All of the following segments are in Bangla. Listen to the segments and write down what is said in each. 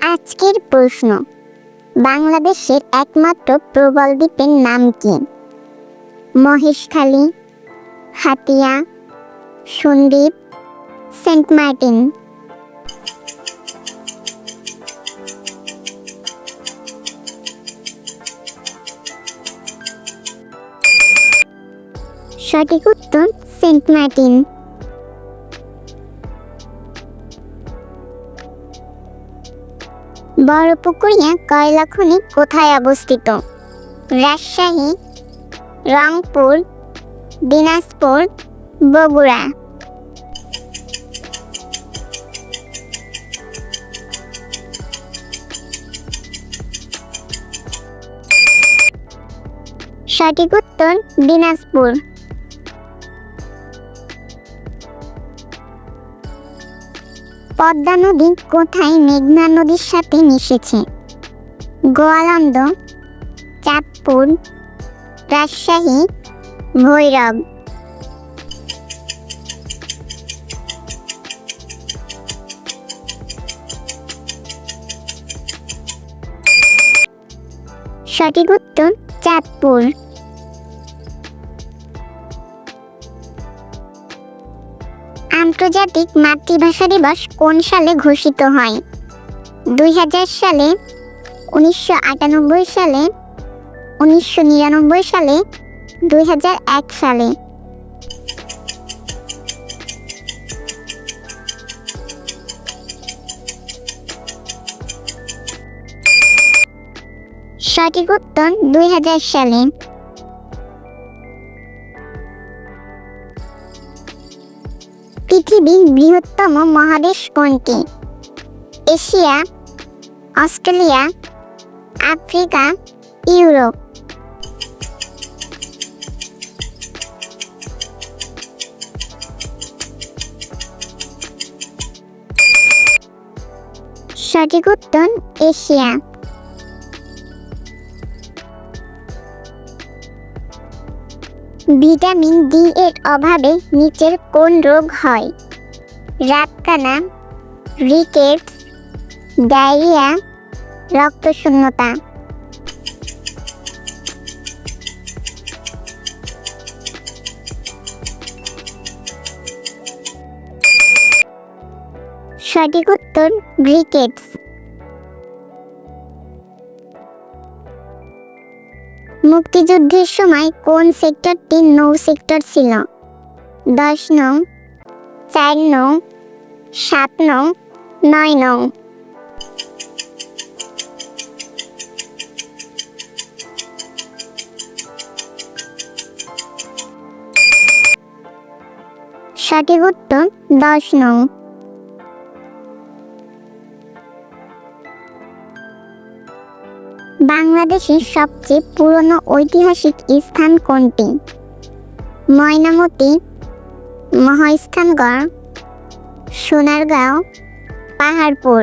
আজকের প্রশ্ন। বাংলাদেশের একমাত্র প্রবল দ্বীপের নাম কি? Maheshkhali, Hatiya, Sandwip, Saint Martin. সঠিক উত্তর সেন্ট মার্টিন। বড়পুকুরিয়া কয়লা খনি কোথায় অবস্থিত? রাজশাহী রংপুর দিনাজপুর বগুড়া। সঠিক উত্তর দিনাজপুর। পদ্মা নদী কোথায় মেঘনা নদীর সাথে মিশেছে? গোয়ালন্দ চাঁদপুর রাজশাহী ভৈরব। সঠিক উত্তর চাঁদপুর। আন্তর্জাতিক মাতৃভাষা দিবস কোন সালে ঘোষিত হয়? দুই হাজার সালে, উনিশশো আটানব্বই সালে, উনিশশো নিরানব্বই সালে, দুই হাজার এক সালে। সঠিক উত্তর দুই হাজার সালে। পৃথিবীর বৃহত্তম মহাদেশ কোনটি? Asia Australia Africa Europe. সঠিক উত্তর এশিয়া। ভিটামিন ডি এর অভাবে নিচের কোন রোগ হয়? রাতকানা, রিকেটস, ডায়রিয়া, রক্তশূন্যতা। সঠিক উত্তর রিকেটস। মুক্তিযুদ্ধের সময় কোন সেক্টরটি নৌ সেক্টর ছিল? দশ নং, চার নং, সাত নং, নয় নং। সঠিক উত্তর দশ নং। বাংলাদেশের সবচেয়ে পুরনো ঐতিহাসিক স্থান কোনটি? ময়নামতি মহাস্থানগড় সোনারগাঁও পাহাড়পুর।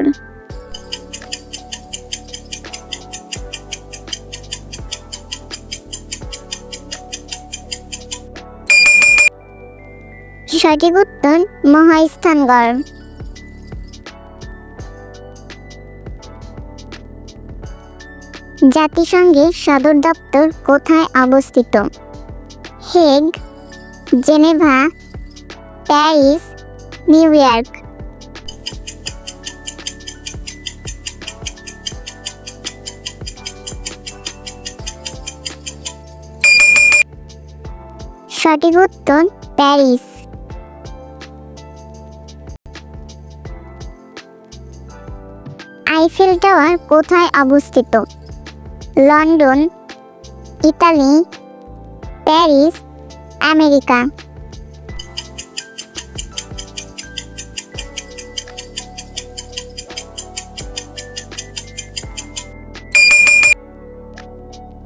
সঠিক উত্তর মহাস্থানগড়। জাতিসংঘের সদর দপ্তর কোথায় অবস্থিত? Hague, Geneva, Paris, New York. সঠিক উত্তর, প্যারিস। আইফেল টাওয়ার কোথায় অবস্থিত? London, Italy, Paris, America.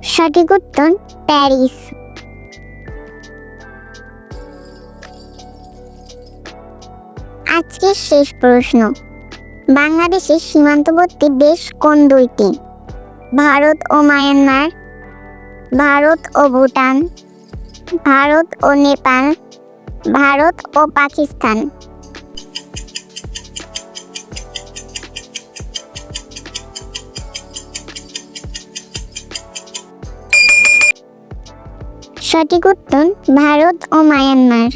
সঠিক উত্তর, প্যারিস। আজকের শেষ প্রশ্ন। বাংলাদেশের সীমান্তবর্তী দেশ কোন দুইটি? ভারত ও মায়ানমার, ভারত ও ভুটান, ভারত ও নেপাল, ভারত ও পাকিস্তান। সঠিক উত্তর ভারত ও মায়ানমার।